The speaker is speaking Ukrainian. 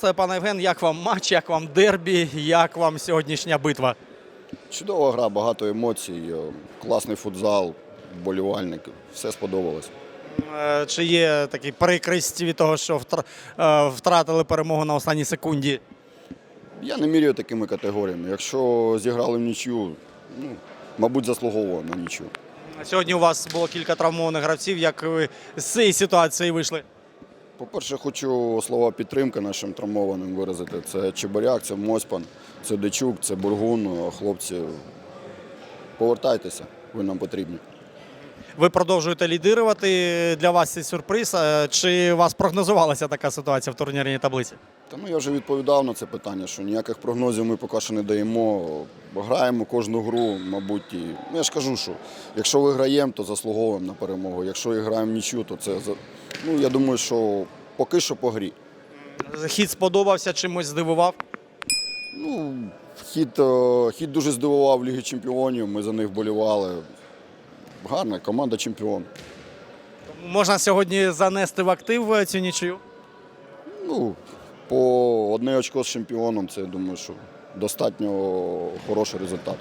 Це пане Євген, як вам матч, як вам дербі, як вам сьогоднішня битва? Чудова гра, багато емоцій, е, класний футзал, вболівальники. Все сподобалось. Е, Чи є такі прикрість від того, що е, втратили перемогу на останній секунді? Я не міряю такими категоріями. Якщо зіграли в нічю, ну, мабуть, заслуговував на нічю. Сьогодні у вас було кілька травмованих гравців. Як ви з цієї ситуації вийшли? По-перше, хочу слова підтримки нашим травмованим виразити. Це Чебуряк, це Моспан, це Дечук, це Бургун. Хлопці, повертайтеся, ви нам потрібні. Ви продовжуєте лідирувати. Для вас це сюрприз. Е, Чи у вас прогнозувалася така ситуація в турнірній таблиці? Та ну я вже відповідав на це питання, що ніяких прогнозів ми поки що не даємо. Граємо кожну гру, мабуть, і ну, я ж кажу, що якщо виграємо, то заслуговуємо на перемогу. Якщо і граємо нічю, то це ну я думаю, що поки що по грі. Хід сподобався, чимось здивував. Ну, хід, е, хід дуже здивував в Лігі Чемпіонів. Ми за них вболівали. Гарна команда чемпіон. Можна сьогодні занести в актив е, цю нічию? Ну, по одне очко з чемпіоном, це я думаю, що достатньо хороший результат.